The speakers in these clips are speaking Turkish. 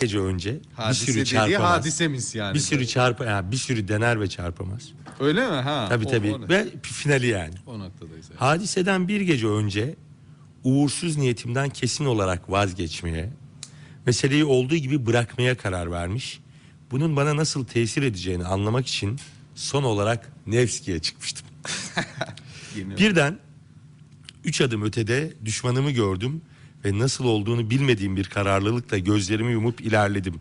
gece önce bir Hadise sürü dediği çarpamaz. hadisemiz yani. Bir sürü çarp yani bir sürü dener ve çarpamaz. Öyle mi? Ha. Tabii o- tabii. O, Ve finali yani. o noktadayız. evet. Hadiseden bir gece önce uğursuz niyetimden kesin olarak vazgeçmeye, meseleyi olduğu gibi bırakmaya karar vermiş. Bunun bana nasıl tesir edeceğini anlamak için son olarak Nevski'ye çıkmıştım. Yeni- Birden üç adım ötede düşmanımı gördüm ve nasıl olduğunu bilmediğim bir kararlılıkla gözlerimi yumup ilerledim.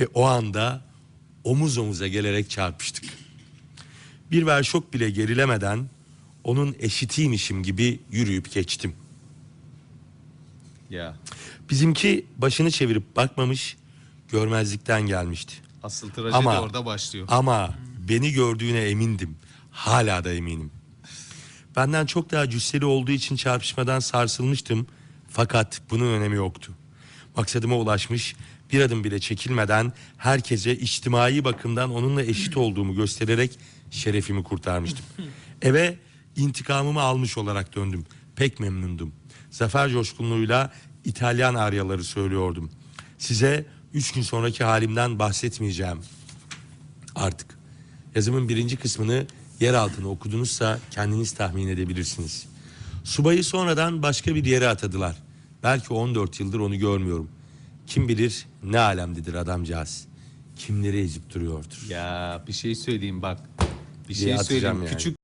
Ve o anda omuz omuza gelerek çarpıştık. Bir ver şok bile gerilemeden onun eşitiymişim gibi yürüyüp geçtim. Ya. Bizimki başını çevirip bakmamış, görmezlikten gelmişti. Asıl trajedi Ama orada başlıyor. Ama beni gördüğüne emindim. Hala da eminim. Benden çok daha cüsseli olduğu için çarpışmadan sarsılmıştım. Fakat bunun önemi yoktu. Maksadıma ulaşmış, bir adım bile çekilmeden herkese içtimai bakımdan onunla eşit olduğumu göstererek şerefimi kurtarmıştım. Eve intikamımı almış olarak döndüm. Pek memnundum. Zafer coşkunluğuyla İtalyan aryaları söylüyordum. Size üç gün sonraki halimden bahsetmeyeceğim artık. Yazımın birinci kısmını yer altına okudunuzsa kendiniz tahmin edebilirsiniz. Subayı sonradan başka bir yere atadılar. Belki 14 yıldır onu görmüyorum. Kim bilir ne alemdedir adamcağız. Kimleri ezip duruyordur. Ya bir şey söyleyeyim bak. Bir şey söyleyeyim. yani. Küçük